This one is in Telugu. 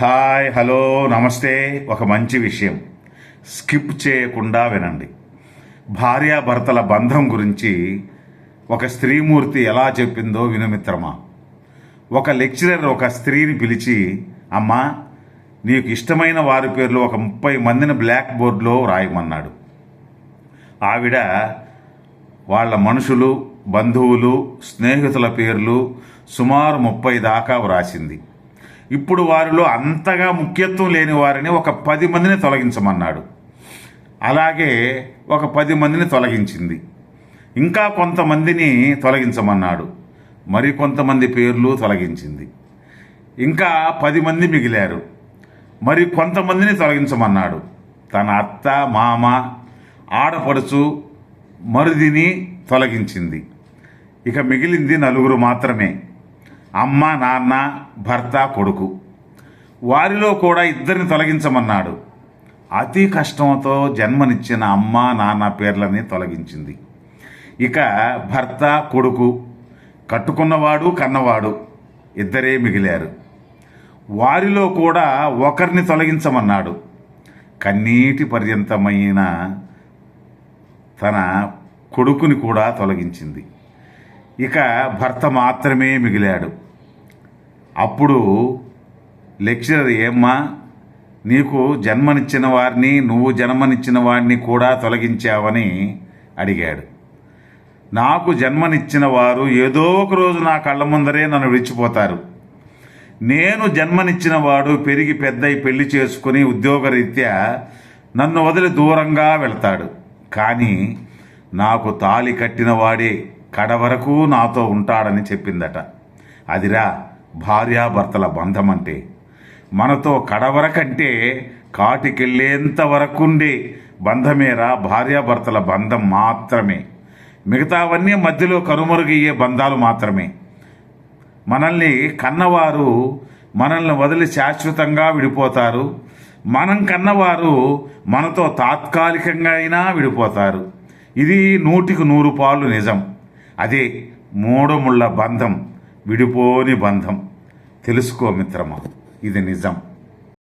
హాయ్ హలో నమస్తే. ఒక మంచి విషయం. స్కిప్ చేయకుండా వినండి. భార్యాభర్తల బంధం గురించి ఒక స్త్రీమూర్తి ఎలా చెప్పిందో వినుమిత్రమా ఒక లెక్చరర్ ఒక స్త్రీని పిలిచి అమ్మా నీకు ఇష్టమైన వారి పేర్లు ఒక ముప్పై మందిని బ్లాక్ బోర్డులో రాయమన్నాడు. ఆవిడ వాళ్ళ మనుషులు బంధువులు స్నేహితుల పేర్లు సుమారు ముప్పై దాకా వ్రాసింది. ఇప్పుడు వారిలో అంతగా ముఖ్యత్వం లేని వారిని ఒక పది మందిని తొలగించమన్నాడు. అలాగే ఒక పది మందిని తొలగించింది. ఇంకా కొంతమందిని తొలగించమన్నాడు. మరి కొంతమంది పేర్లు తొలగించింది. ఇంకా పది మంది మిగిలారు. మరి కొంతమందిని తొలగించమన్నాడు. తన అత్త మామ ఆడపడుచు మరుదిని తొలగించింది. ఇక మిగిలింది నలుగురు మాత్రమే. అమ్మ నాన్న భర్త కొడుకు. వారిలో కూడా ఇద్దరిని తొలగించమన్నాడు. అతి కష్టంతో జన్మనిచ్చిన అమ్మ నాన్న పేర్లని తొలగించింది. ఇక భర్త కొడుకు కట్టుకున్నవాడు కన్నవాడు ఇద్దరే మిగిలారు. వారిలో కూడా ఒకరిని తొలగించమన్నాడు. కన్నీటి పర్యంతమైన తన కొడుకుని కూడా తొలగించింది. ఇక భర్త మాత్రమే మిగిలాడు. అప్పుడు లెక్చరర్ ఏమ్మా నీకు జన్మనిచ్చిన వారిని నువ్వు జన్మనిచ్చిన వాడిని కూడా తొలగించావని అడిగాడు. నాకు జన్మనిచ్చిన వారు ఏదో ఒక రోజు నా కళ్ళ ముందరే నన్ను విడిచిపోతారు. నేను జన్మనిచ్చిన వాడు పెరిగి పెద్దయి పెళ్ళి చేసుకుని ఉద్యోగరీత్యా నన్ను వదిలి దూరంగా వెళ్తాడు. కానీ నాకు తాళి కట్టిన వాడే కడ వరకు నాతో ఉంటాడని చెప్పిందట. అదిరా భార్యాభర్తల బంధం అంటే మనతో కడవరకంటే కాటికెళ్ళేంత వరకుండే బంధమేరా భార్యాభర్తల బంధం మాత్రమే. మిగతావన్నీ మధ్యలో కనుమరుగయ్యే బంధాలు మాత్రమే. మనల్ని కన్నవారు మనల్ని వదిలి శాశ్వతంగా విడిపోతారు. మనం కన్నవారు మనతో తాత్కాలికంగా అయినా విడిపోతారు. ఇది నూటికి నూరు పాలు నిజం. అదే మూడముళ్ళ బంధం విడిపోని బంధం. తెలుసుకో మిత్రమా ఇది నిజం.